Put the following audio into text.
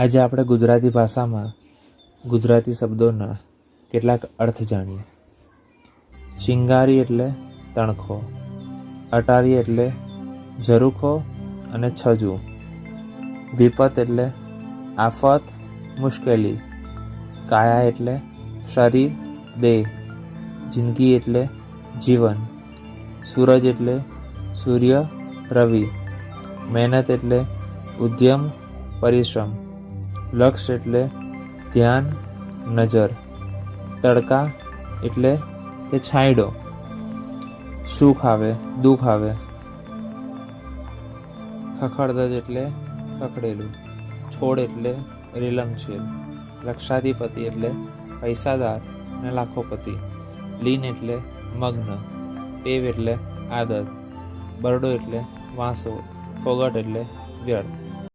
આજે આપણે ગુજરાતી ભાષામાં ગુજરાતી શબ્દોના કેટલાક અર્થ જાણીએ. ચિંગારી એટલે તણખો, અટારી એટલે ઝરૂખો અને છજુ. વિપત એટલે આફત, મુશ્કેલી. કાયા એટલે શરીર, દેહ. જિંદગી એટલે જીવન. સૂરજ એટલે સૂર્ય, રવિ. મહેનત એટલે ઉદ્યમ, પરિશ્રમ. લક્ષ્ય એટલે ધ્યાન, નજર. તડકા એટલે કે છાંયડો. સુખ આવે, દુઃખ આવે. ખખડધજ એટલે ખખડેલું. છોડ એટલે રેલમછેલ લક્ષાધિપતિ એટલે પૈસાદાર અને લાખોપતિ. લીન એટલે મગ્ન. પેવ એટલે આદત બરડો એટલે વાંસો. ફોગટ એટલે વ્યર્થ.